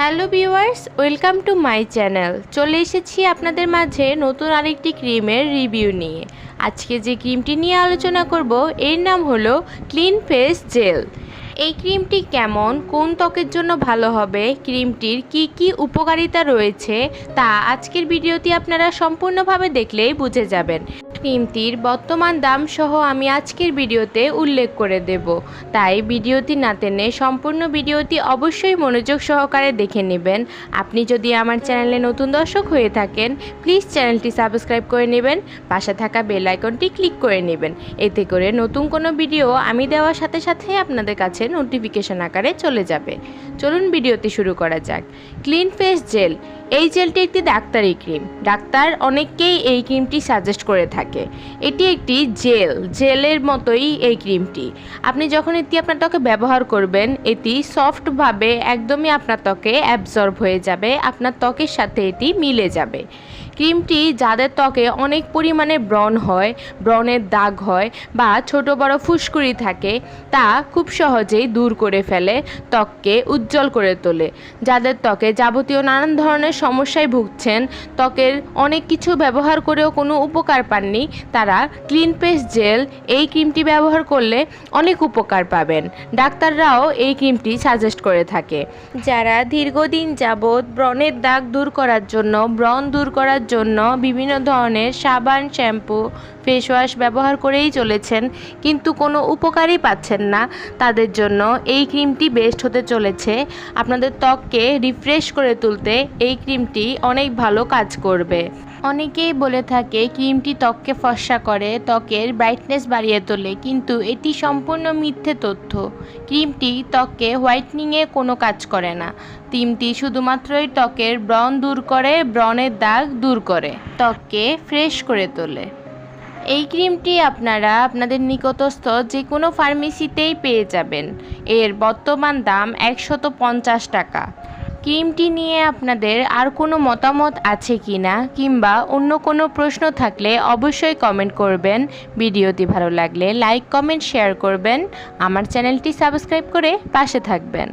Hello viewers, welcome to my channel. চলে এসেছি আপনাদের মাঝে নতুন আরেকটি ক্রিমের রিভিউ নিয়ে। আজকে যে ক্রিমটি নিয়ে আলোচনা করব, এর নাম হলো ক্লিন ফেস জেল। এই ক্রিমটি কেমন, কোন ত্বকের জন্য ভালো হবে, ক্রিমটির কি কি উপকারিতা রয়েছে, তা আজকের ভিডিওটি আপনারা সম্পূর্ণভাবে দেখলেই বুঝে যাবেন। ক্রিমটির বর্তমান দাম সহ আমি আজকের ভিডিওতে উল্লেখ করে দেব। তাই ভিডিওটি না টেনে সম্পূর্ণ ভিডিওটি অবশ্যই মনোযোগ সহকারে দেখে নেবেন। আপনি যদি আমার চ্যানেলে নতুন দর্শক হয়ে থাকেন, প্লিজ চ্যানেলটি সাবস্ক্রাইব করে নেবেন, পাশে থাকা বেল আইকনটি ক্লিক করে নেবেন। এতে করে নতুন কোনো ভিডিও আমি দেওয়ার সাথে সাথে আপনাদের কাছে নোটিফিকেশন আকারে চলে যাবে। চলুন ভিডিওটি শুরু করা যাক। ক্লিন ফেস জেল এই জেলটি একটি ডাক্তারি ক্রিম। ডাক্তার অনেককেই এই ক্রিমটি সাজেস্ট করে থাকে। এটি একটি জেল, জেলের মতোই এই ক্রিমটি। আপনি যখন এটি আপনার ত্বকে ব্যবহার করবেন, এটি সফটভাবে একদমই আপনার ত্বকে অ্যাবজর্ব হয়ে যাবে, আপনার ত্বকের সাথে এটি মিলে যাবে। ক্রিমটি যাদের ত্বকে অনেক পরিমাণে ব্রণ হয়, ব্রণের দাগ হয় বা ছোট বড় ফুসকুড়ি থাকে, তা খুব সহজেই দূর করে ফেলে, ত্বককে উজ্জ্বল করে তোলে। যাদের ত্বকে যাবতীয় নানান ধরনের সমস্যায় ভুগছেন, ত্বকের অনেক কিছু ব্যবহার করেও কোনো উপকার পাননি, তারা ক্লিন পেস্ট জেল এই ক্রিমটি ব্যবহার করলে অনেক উপকার পাবেন। ডাক্তাররাও এই ক্রিমটি সাজেস্ট করে থাকে। যারা দীর্ঘদিন যাবৎ ব্রণের দাগ দূর করার জন্য, ব্রণ দূর করার জন্য বিভিন্ন ধরনের সাবান শ্যাম্পু ফেস ওয়াশ ব্যবহার করেই চলেছেন, কিন্তু কোনো উপকারই পাচ্ছেন না তাদের জন্য। এই ক্রিমটি বেস্ট হতে চলেছে। আপনাদের ত্বককে রিফ্রেশ করে তুলতে এই ক্রিমটি অনেক ভালো কাজ করবে। অনেকেই বলে থাকে, ক্রিমটি ত্বককে ফর্সা করে, ত্বকের ব্রাইটনেস বাড়িয়ে তোলে। কিন্তু এটি সম্পূর্ণ মিথ্যে তথ্য। ক্রিমটি ত্বককে হোয়াইটনিংয়ে কোনো কাজ করে না। ক্রিমটি শুধুমাত্রই ত্বকের ব্রণ দূর করে, ব্রণের দাগ দূর করে। ত্বককে ফ্রেশ করে তোলে। এই ক্রিমটি আপনারা আপনাদের নিকটস্থ যে কোনো ফার্মেসিতেই পেয়ে যাবেন। এর বর্তমান দাম একশত পঞ্চাশ টাকা। ক্রিমটি নিয়ে আপনাদের আর কোনো মতামত আছে কি না কিংবা অন্য কোনো প্রশ্ন থাকলে অবশ্যই কমেন্ট করবেন। ভিডিওটি ভালো লাগলে লাইক, কমেন্ট, শেয়ার করবেন। আমার চ্যানেলটি সাবস্ক্রাইব করে পাশে থাকবেন।